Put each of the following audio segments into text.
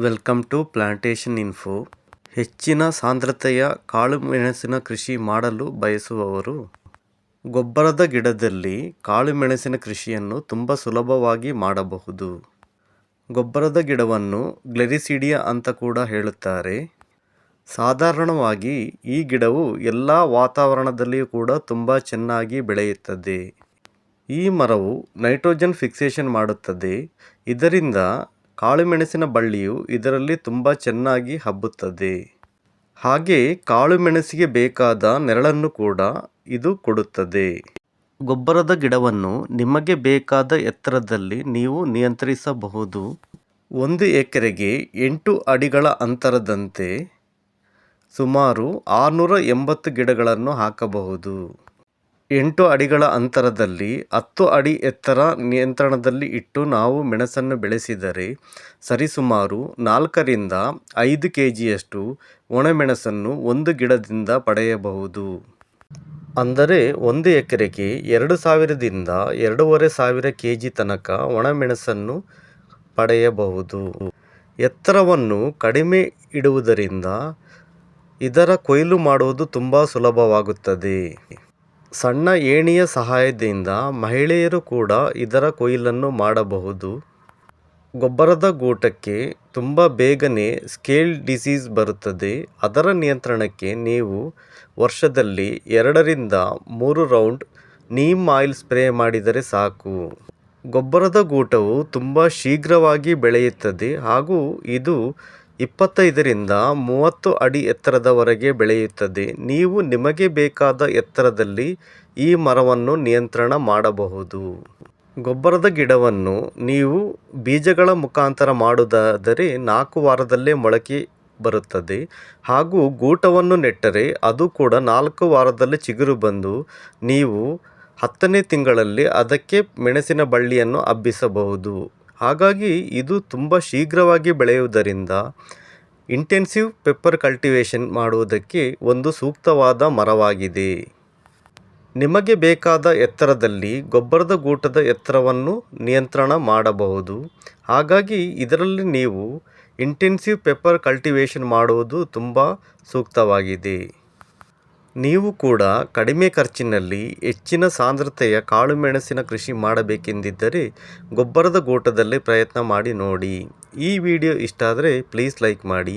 Welcome to plantation info. ಹೆಚ್ಚಿನ ಸಾಂದ್ರತೆಯ ಕಾಳುಮೆಣಸಿನ ಕೃಷಿ ಮಾಡಲು ಬಯಸುವವರು. ಗೊಬ್ಬರದ ಗಿಡದಲ್ಲಿ ಕಾಳುಮೆಣಸಿನ ಕೃಷಿಯನ್ನು ತುಂಬ ಸುಲಭವಾಗಿ ಮಾಡಬಹುದು. ಗೊಬ್ಬರದ ಗಿಡವನ್ನು ಗ್ಲೆರಿಸಿಡಿಯ ಅಂತ ಕೂಡ ಹೇಳುತ್ತಾರೆ. ಸಾಧಾರಣವಾಗಿ ಈ ಗಿಡವು ಎಲ್ಲ ವಾತಾವರಣದಲ್ಲಿಯೂ ಕೂಡ ತುಂಬ ಚೆನ್ನಾಗಿ ಬೆಳೆಯುತ್ತದೆ. ಈ ಮರವು ನೈಟ್ರೋಜನ್ ಫಿಕ್ಸೇಷನ್ ಮಾಡುತ್ತದೆ. ಇದರಿಂದ ಕಾಳುಮೆಣಸಿನ ಬಳ್ಳಿಯು ಇದರಲ್ಲಿ ತುಂಬ ಚೆನ್ನಾಗಿ ಹಬ್ಬುತ್ತದೆ. ಹಾಗೆ ಕಾಳುಮೆಣಸಿಗೆ ಬೇಕಾದ ನೆರಳನ್ನು ಕೂಡ ಇದು ಕೊಡುತ್ತದೆ. ಗೊಬ್ಬರದ ಗಿಡವನ್ನು ನಿಮಗೆ ಬೇಕಾದ ಎತ್ತರದಲ್ಲಿ ನೀವು ನಿಯಂತ್ರಿಸಬಹುದು. ಒಂದು ಎಕರೆಗೆ ಎಂಟು ಅಡಿಗಳ ಅಂತರದಂತೆ ಸುಮಾರು ಆರುನೂರ ಎಂಬತ್ತು ಗಿಡಗಳನ್ನು ಹಾಕಬಹುದು. ಎಂಟು ಅಡಿಗಳ ಅಂತರದಲ್ಲಿ ಹತ್ತು ಅಡಿ ಎತ್ತರ ನಿಯಂತ್ರಣದಲ್ಲಿ ಇಟ್ಟು ನಾವು ಮೆಣಸನ್ನು ಬೆಳೆಸಿದರೆ ಸರಿಸುಮಾರು ನಾಲ್ಕರಿಂದ ಐದು ಕೆ ಜಿಯಷ್ಟು ಒಣಮೆಣಸನ್ನು ಒಂದು ಗಿಡದಿಂದ ಪಡೆಯಬಹುದು. ಅಂದರೆ ಒಂದು ಎಕರೆಗೆ ಎರಡು ಸಾವಿರದಿಂದ ಎರಡೂವರೆ ಸಾವಿರ ಕೆ ಜಿ ತನಕ ಒಣಮೆಣಸನ್ನು ಪಡೆಯಬಹುದು. ಎತ್ತರವನ್ನು ಕಡಿಮೆ ಇಡುವುದರಿಂದ ಇದರ ಕೊಯ್ಲು ಮಾಡುವುದು ತುಂಬ ಸುಲಭವಾಗುತ್ತದೆ. ಸಣ್ಣ ಏಣಿಯ ಸಹಾಯದಿಂದ ಮಹಿಳೆಯರು ಕೂಡ ಇದರ ಕೊಯ್ಲನ್ನು ಮಾಡಬಹುದು. ಗೊಬ್ಬರದ ಗೂಟಕ್ಕೆ ತುಂಬ ಬೇಗನೆ ಸ್ಕೇಲ್ ಡಿಸೀಸ್ ಬರುತ್ತದೆ. ಅದರ ನಿಯಂತ್ರಣಕ್ಕೆ ನೀವು ವರ್ಷದಲ್ಲಿ ಎರಡರಿಂದ ಮೂರು ರೌಂಡ್ ನೀಮ್ ಆಯಿಲ್ ಸ್ಪ್ರೇ ಮಾಡಿದರೆ ಸಾಕು. ಗೊಬ್ಬರದ ಗೂಟವು ತುಂಬ ಶೀಘ್ರವಾಗಿ ಬೆಳೆಯುತ್ತದೆ ಹಾಗೂ ಇದು ಇಪ್ಪತ್ತೈದರಿಂದ ಮೂವತ್ತು ಅಡಿ ಎತ್ತರದವರೆಗೆ ಬೆಳೆಯುತ್ತದೆ. ನೀವು ನಿಮಗೆ ಬೇಕಾದ ಎತ್ತರದಲ್ಲಿ ಈ ಮರವನ್ನು ನಿಯಂತ್ರಣ ಮಾಡಬಹುದು. ಗೊಬ್ಬರದ ಗಿಡವನ್ನು ನೀವು ಬೀಜಗಳ ಮುಖಾಂತರ ಮಾಡುವುದಾದರೆ ನಾಲ್ಕು ವಾರದಲ್ಲೇ ಮೊಳಕೆ ಬರುತ್ತದೆ. ಹಾಗೂ ಗೂಟವನ್ನು ನೆಟ್ಟರೆ ಅದು ಕೂಡ ನಾಲ್ಕು ವಾರದಲ್ಲಿ ಚಿಗುರು ಬಂದು ನೀವು ಹತ್ತನೇ ತಿಂಗಳಲ್ಲಿ ಅದಕ್ಕೆ ಮೆಣಸಿನ ಬಳ್ಳಿಯನ್ನು ಹಬ್ಬಿಸಬಹುದು. ಹಾಗಾಗಿ ಇದು ತುಂಬ ಶೀಘ್ರವಾಗಿ ಬೆಳೆಯುವುದರಿಂದ ಇಂಟೆನ್ಸಿವ್ ಪೆಪ್ಪರ್ ಕಲ್ಟಿವೇಷನ್ ಮಾಡುವುದಕ್ಕೆ ಒಂದು ಸೂಕ್ತವಾದ ಮರವಾಗಿದೆ. ನಿಮಗೆ ಬೇಕಾದ ಎತ್ತರದಲ್ಲಿ ಗೊಬ್ಬರದ ಗೂಟದ ಎತ್ತರವನ್ನು ನಿಯಂತ್ರಣ ಮಾಡಬಹುದು. ಹಾಗಾಗಿ ಇದರಲ್ಲಿ ನೀವು ಇಂಟೆನ್ಸಿವ್ ಪೆಪ್ಪರ್ ಕಲ್ಟಿವೇಷನ್ ಮಾಡುವುದು ತುಂಬ ಸೂಕ್ತವಾಗಿದೆ. ನೀವು ಕೂಡ ಕಡಿಮೆ ಖರ್ಚಿನಲ್ಲಿ ಹೆಚ್ಚಿನ ಸಾಂದ್ರತೆಯ ಕಾಳುಮೆಣಸಿನ ಕೃಷಿ ಮಾಡಬೇಕೆಂದಿದ್ದರೆ ಗೊಬ್ಬರದ ಗೋಟದಲ್ಲೇ ಪ್ರಯತ್ನ ಮಾಡಿ ನೋಡಿ. ಈ ವಿಡಿಯೋ ಇಷ್ಟ ಆದರೆ ಪ್ಲೀಸ್ ಲೈಕ್ ಮಾಡಿ.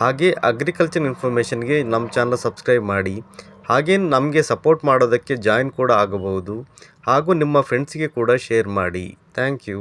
ಹಾಗೆ ಅಗ್ರಿಕಲ್ಚರ್ ಇನ್ಫಾರ್ಮೇಷನ್ಗೆ ನಮ್ಮ ಚಾನಲ್ ಸಬ್ಸ್ಕ್ರೈಬ್ ಮಾಡಿ. ಹಾಗೆ ನಮಗೆ ಸಪೋರ್ಟ್ ಮಾಡೋದಕ್ಕೆ ಜಾಯಿನ್ ಕೂಡ ಆಗಬಹುದು. ಹಾಗೂ ನಿಮ್ಮ ಫ್ರೆಂಡ್ಸಿಗೆ ಕೂಡ ಶೇರ್ ಮಾಡಿ. Thank you.